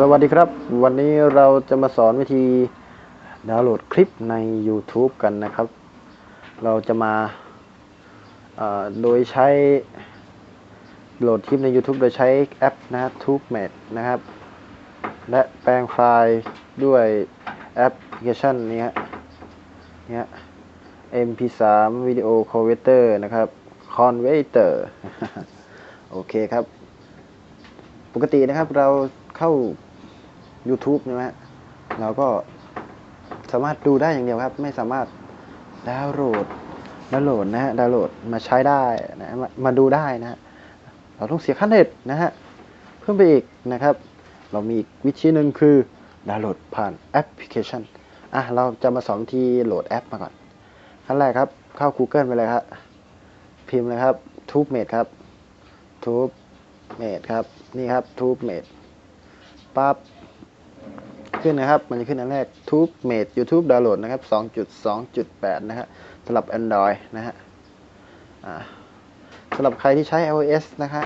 สวัสดีครับ วันนี้เราจะมาสอนวิธีดาวน์โหลดคลิปใน YouTube กันนะครับ เราจะมาโดยใช้โหลดคลิปใน YouTube โดยใช้แอปนะฮะ TubeMate นะครับ และแปลงไฟล์ด้วยแอปพลิเคชันนี้ฮะเนี่ย MP3 Video Converter นะครับ Converter โอเคครับ ปกตินะครับเราเข้า YouTube ใช่ไหมฮะเราก็สามารถดูได้อย่างเดียวครับ ไม่สามารถดาวน์โหลดดาวน์โหลดนะฮะดาวน์โหลดมาใช้ได้นะมามาดูได้นะฮะเราต้องเสียค่าเน็ตนะฮะเพิ่มไปอีกนะครับ เรามีอีกวิธีหนึ่งคือดาวน์โหลดผ่านแอปพลิเคชันอะเราจะมาสอนวิธีโหลดแอปมาก่อนขั้นแรกครับเข้า Google ไปเลยครับพิมพ์เลยครับ TubeMate ครับ TubeMate ครับนี่ครับ TubeMate ปั๊บ ขึ้นนะครับ มันจะขึ้นอันแรก TubeMate YouTube Download นะครับ 2.2.8 นะฮะสำหรับ Android นะฮะสำหรับใครที่ใช้ iOS นะฮะ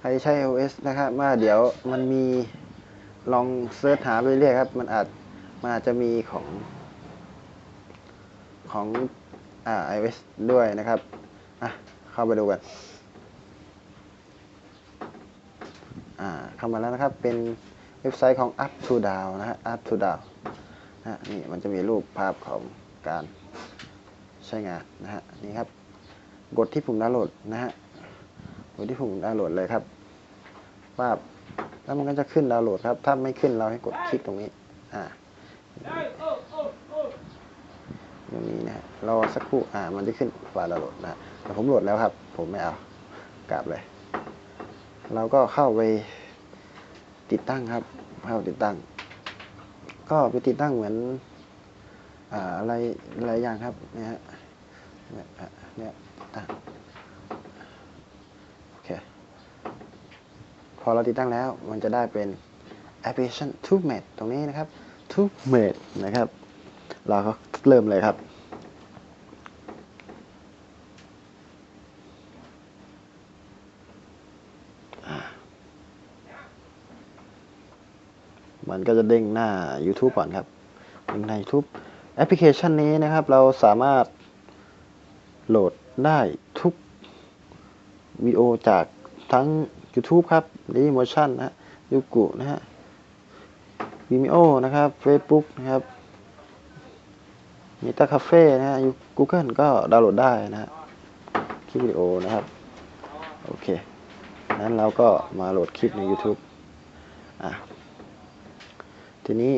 ใครที่ใช้ iOS นะครับมาเดี๋ยวมันมีลองเสิร์ชหาไปเรื่อยครับ มันอาจมันอาจจะมีของของอ่า iOS ด้วยนะครับ อะ เข้าไปดูกัน อ่า เข้ามาแล้วนะครับ เป็น เว็บไซต์ของ Up to Down นะฮะ Up to Down นะฮะนี่มันจะมีรูปภาพของการใช้งานนะฮะนี่ครับ กดที่ปุ่มดาวน์โหลดนะฮะกดที่ปุ่มดาวน์โหลดเลยครับภาพแล้วมันก็จะขึ้นดาวน์โหลดครับ ถ้าไม่ขึ้นเราให้กดคลิกตรงนี้อ่าตรงนี้นะฮะรอสักครู่อ่ามันจะขึ้นไฟล์ดาวน์โหลดนะฮะแต่ผมโหลดแล้วครับ ผมไม่เอากลับเลย เราก็เข้าไป ติดตั้งครับเข้าติดตั้ง ก็ไปติดตั้งเหมือนอ่าอะไรหลายอย่างครับเนี่ยฮะเนี่ยฮะเนี่ยตั้งโอเคพอเราติดตั้งแล้วมันจะได้เป็นแอปพลิเคชัน TubeMate ตรงนี้นะครับ tube mat นะครับ เราก็เริ่มเลยครับ มันก็จะเด้งหน้า YouTube ก่อนครับเด้งหน้า YouTube แอปพลิเคชันนี้นะครับ เราสามารถโหลดได้ทุกวิดีโอจากทั้ง YouTube ครับ Dailymotion นะฮะยูกุนะฮะ Vimeo นะครับ Facebook นะครับมีตาคาเฟ่นะฮะ Google ก็ดาวน์โหลดได้นะฮะคลิปวิดีโอนะครับ โอเค นั้นเราก็มาโหลดคลิปใน YouTube อะ ทีนี้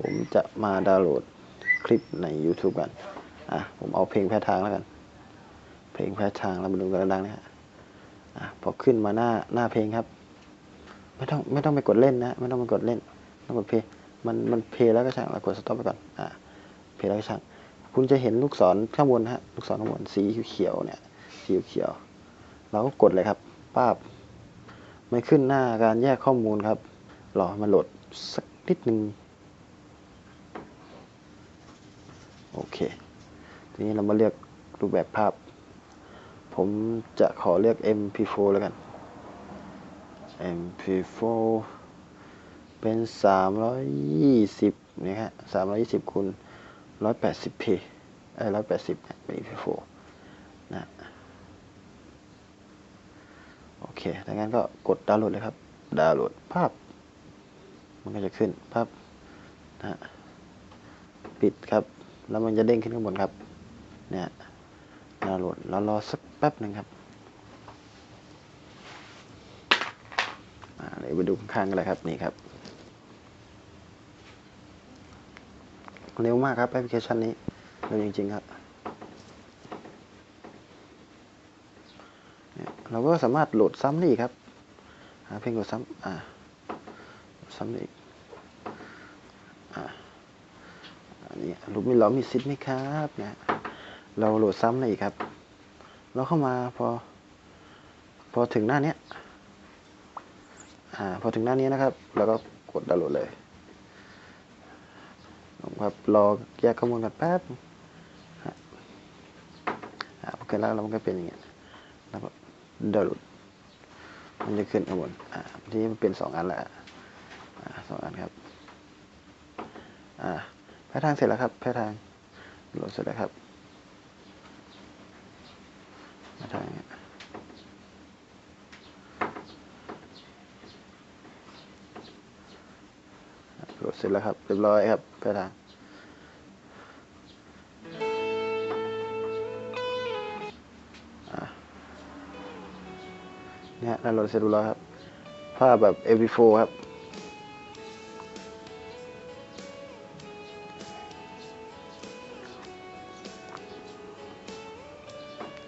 ผมจะมาดาวน์โหลดคลิปใน YouTube กัน อะ ผมเอาเพลงแพ้ทางแล้วกัน เพลงแพ้ทางเรามาดูกันดังๆนะฮะอะพอขึ้นมาหน้าหน้าเพลงครับ ไม่ต้องไม่ต้องไปกดเล่นนะ ไม่ต้องไปกดเล่นต้องกดเพลย์มันมันเพลย์แล้วก็ช่างเรากดสต็อปไปก่อน อะเพลย์แล้วก็ช่าง คุณจะเห็นลูกศรข้างบนฮะ ลูกศรข้างบนสีเขียวเนี่ย สีเขียว เราก็กดเลยครับป้าบไม่ขึ้นหน้าการแยกข้อมูลครับ รอมันโหลด สักนิดหนึ่งโอเค ทีนี้เรามาเลือกรูปแบบภาพ ผมจะขอเลือก MP4 แล้วกัน MP4 เป็น 320นะฮะ320คูณ 180p เอ้ย180นี่ยเป็น MP4 นะโอเคถ้างั้นก็กดดาวน์โหลดเลยครับ ดาวน์โหลดภาพ มันก็จะขึ้นภาพนะฮะปิดครับ แล้วมันจะเด้งขึ้นข้างบนครับ เนี่ยดาวน์โหลดแล้วรอสักแป๊บหนึ่งครับอ่าเดี๋ยวไปดูข้างๆกันเลยครับนี่ครับ เร็วมากครับแอปพลิเคชันนี้เร็วจริงๆครับเนี่ยเราก็สามารถโหลดซ้ำได้อีกครับหาเพลงโหลดซ้ำอ่า ซ้ำอีกอันนี้รูปมีล้อมีซิดไหมครับเนี่ยเราโหลดซ้ำได้อีกครับ เราเข้ามาพอ พอถึงหน้านี้อ่าพอถึงหน้านี้นะครับ เราก็กดดาวน์โหลดเลยครับรอแยกข้อมูลกันแป๊บฮะอ่าพอเกิดแล้วเราก็เป็นอย่างเงี้ยแล้วก็ดาวน์โหลดมันจะขึ้นข้างบนอ่าทีนี้มันเป็นสองอันแล้วอ่า สองอันครับ อ่าแพททางเสร็จแล้วครับ แพททางโหลดเสร็จแล้วครับแพทย์ทางนี่ยโหลดเสร็จแล้วครับ เรียบร้อยครับ แพททางเนี่ยนั่นโหลดเสร็จเรียบร้อยครับ ภาพแบบ AV4 ครับ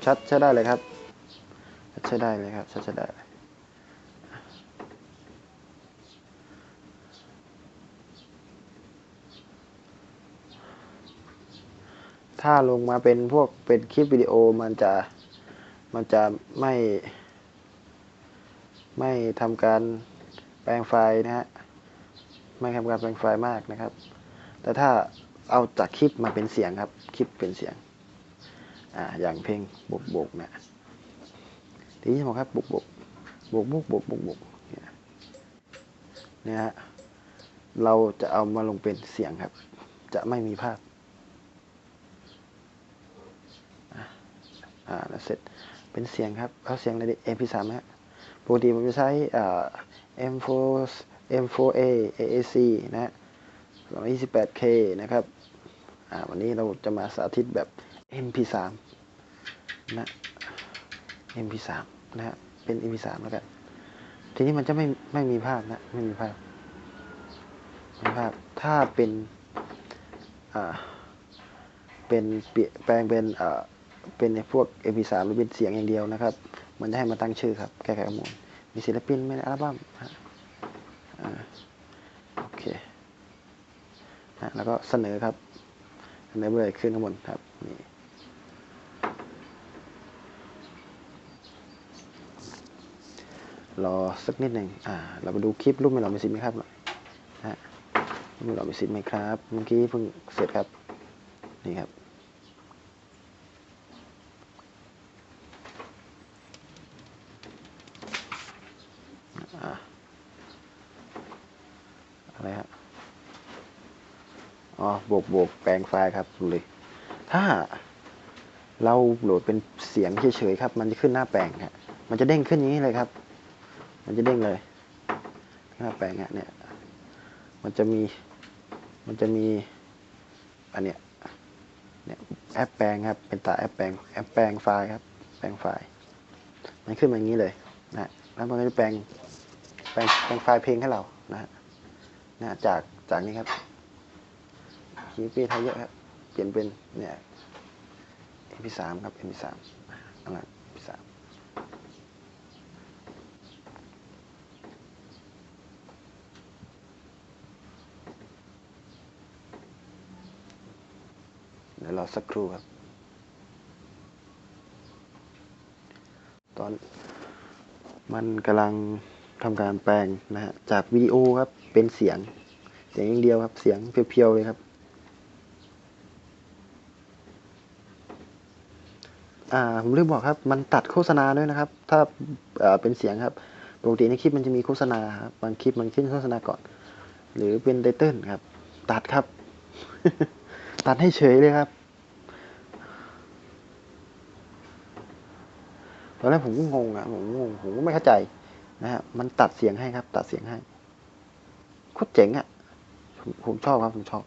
ชัดใช้ได้เลยครับชัดใช้ได้เลยครับชัดใช้ได้ถ้าลงมาเป็นพวกเป็นคลิปวิดีโอมันจะมันจะไม่ ไม่ทำการแปลงไฟล์นะฮะไม่ทำการแปลงไฟล์มากนะครับ แต่ถ้าเอาจากคลิปมาเป็นเสียงครับ คลิปเป็นเสียง อ่าอย่างเพลงบกบกเนี่ยทีนี้ผมครับบกบกบกบกบกบกบกเนี่ยนี่ยฮะเราจะเอามาลงเป็นเสียงครับ จะไม่มีภาพอ่าอ่าแล้วเสร็จเป็นเสียงครับเอาเสียงใน MP3 นะฮะปกติผมจะใช้อ่า M4 M4A AAC นะฮะ 228K นะครับ อ่า วันนี้เราจะมาสาธิตแบบ MP3 นะ MP3 นะฮะเป็น MP3 แล้วกันทีนี้มันจะไม่ไม่มีภาพนะ ไม่มีภาพไม่มีภาพ ถ้าเป็นอ่าเป็นเปลี่ยนแปลงเป็นอ่าเป็นพวก MP3 หรือเป็นเสียงอย่างเดียวนะครับ มันจะให้มาตั้งชื่อครับ แก้ไขข้อมูล มีศิลปินไม่ในอัลบั้มฮะโอเคนะแล้วก็เสนอครับเสนอเบอร์ขึ้นข้างบนครับนี่ รอสักนิดหนึ่งอ่า เราไปดูคลิปรูปไม่หล่อมีสิทธิ์ไหมครับน่อยนะฮะรูปไม่หล่อมีสิทธิ์ไหมครับ เมื่อกี้เพิ่งเสร็จครับ นี่ครับอ่าอะไรฮะ อ๋อ บวกบวกแปลงไฟล์ครับดูเลย ถ้าเราโหลดเป็นเสียงเฉยๆครับ มันจะขึ้นหน้าแปลงครับมันจะเด้งขึ้นอย่างนี้เลยครับ มันจะเด้งเลยหน้าแปลงฮะเนี่ย มันจะมี มันจะมี อันเนี้ย เนี่ยแอปแปลงครับ เป็นตาแอปแปลง แอปแปลงไฟล์ครับ แปลงไฟล์ มันขึ้นมาอย่างนี้เลยนะแล้วมันก็จะแปลง แปลงแปลงไฟล์เพลงให้เรา นะฮะนะจาก จากนี้ครับคีย์เปย์ไทยเยอะครับ เปลี่ยนเป็น เนี่ย MP3 ครับ MP3 นั่นแหละ MP3 เดี๋ยวรอสักครู่ครับ ตอนมันกำลังทำการแปลงนะฮะจากวิดีโอครับเป็นเสียง เสียงอย่างเดียวครับ เสียงเพียวๆเลยครับอ่าผมลืมบอกครับ มันตัดโฆษณาด้วยนะครับ ถ้าเอ่อเป็นเสียงครับปกติในคลิปมันจะมีโฆษณาครับบางคลิปมันขึ้นโฆษณาก่อน หรือเป็นไตเติ้ลครับ ตัดครับ ตัดให้เฉยเลยครับ อนแรกผมก็งงอะผมงงผมก็ไม่เข้าใจนะฮะมันตัดเสียงให้ครับ ตัดเสียงให้โคตรเจ๋งอะผมผมชอบครับผมชอบ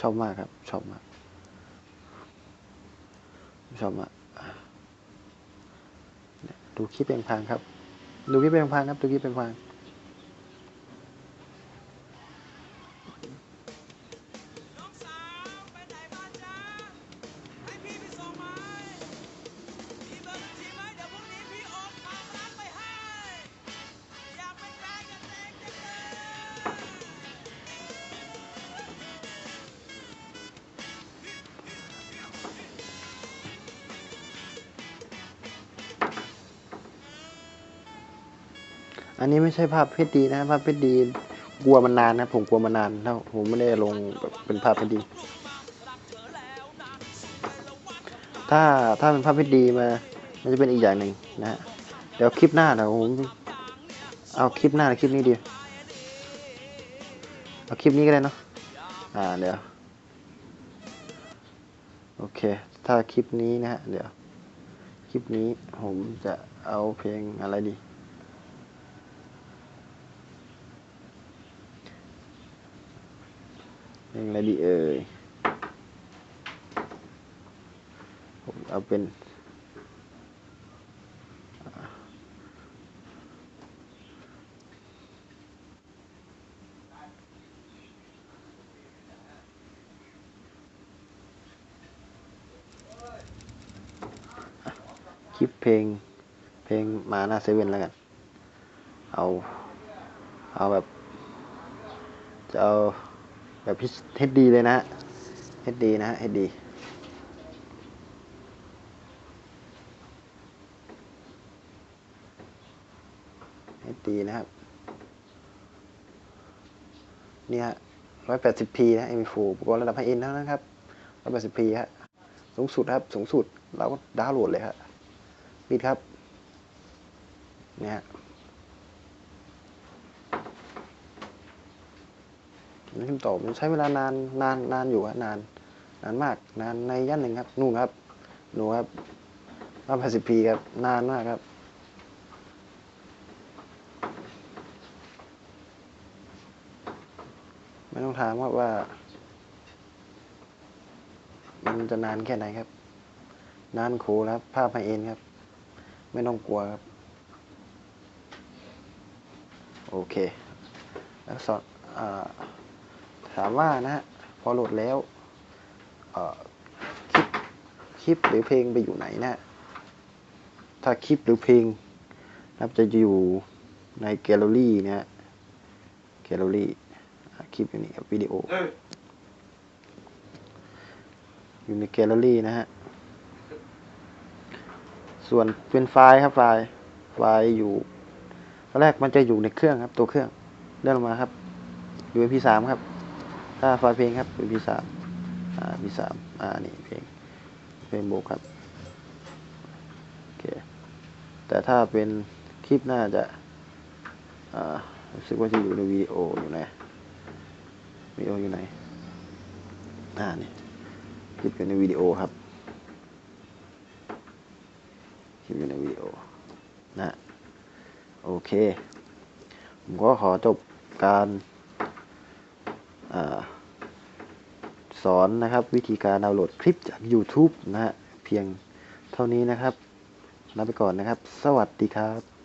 ชอบมากครับ ชอบมากชอบมากดูคลิปเพลงพังครับ ดูคลิปเพลงพังครับ ดูคลิปเพลงพัง อันนี้ไม่ใช่ภาพเพชรดีนะภาพเพชรดีกลัวมันนานนะ ผมกลัวมันนานแล้วผมไม่ได้ลงแบบเป็นภาพเพชรดี ถ้าถ้าเป็นภาพเพชรดีมา มันจะเป็นอีกอย่างหนึ่งนะฮะเดี๋ยวคลิปหน้าเดี๋ยวผมเอาคลิปหน้าหรือคลิปนี้ดีเอาคลิปนี้ก็ได้เนาะอ่าเดี๋ยวโอเค ถ้าคลิปนี้นะฮะเดี๋ยว คลิปนี้ผมจะเอาเพลงอะไรดี เพลง อะไรดีเอ่ยผมเอาเป็นคลิปเพลง เพลงมาหน้าเซเว่นแล้วกัน เอา เอาแบบ จะเอา แบบเฮดดีเลยนะเฮดดีนะฮะเฮดดีเฮดดีนะครับเนี่ยร้อยแปดสิบพีนะเอ็มฟูอุปกรณ์ระดับไฮเอ็นเท่านั้นครับร้อยแปดสิบพีฮะ สูงสุดครับ สูงสุด เราก็ดาวน์โหลดเลยครับปิดครับ เนี่ย ฮะมันขึ้นต่อมันใช้เวลานานนานนานอยู่ฮะนาน นานมาก นานในย่านหนึ่งครับนู่นครับหนูครับร้อยแปดสิบพีครับ นานมากครับไม่ต้องถามว่าว่า มันจะนานแค่ไหนครับ นานโคครับ ภาพไฮเอ็นครับ ไม่ต้องกลัวครับ โอเค แล้วสอนอ่า ถามว่านะฮะพอโหลดแล้วคลิปคลิปหรือเพลงไปอยู่ไหนนะถ้าคลิปหรือเพลงนับจะอยู่ในแกลเลอรี่นะฮะแกลเลอรี่คลิปอยู่นี่ครับวิดีโอ อยู่ในแกลเลอรี่นะฮะส่วนเป็นไฟล์ครับไฟล์ไฟล์อยู่ตอนแรกมันจะอยู่ในเครื่องครับตัวเครื่องเลื่อนลงมาครับ อยู่ MP3 ครับ ถ้าไฟล์เพลงครับ MP3 อ่า MP3 อ่านี่เพลงเพลงโบกครับโอเคแต่ถ้าเป็นคลิปน่าจะอ่ารู้สึกว่าจะอยู่ในวิดีโออยู่ไหนวิดีโออยู่ไหนอ่านี่คลิปอยู่ในวิดีโอครับคลิปอยู่ในวิดีโอนะโอเค ผมก็ขอจบการอา สอนนะครับ วิธีการดาวน์โหลดคลิปจาก YouTube นะฮะเพียงเท่านี้นะครับลาไปก่อนนะครับ สวัสดีครับ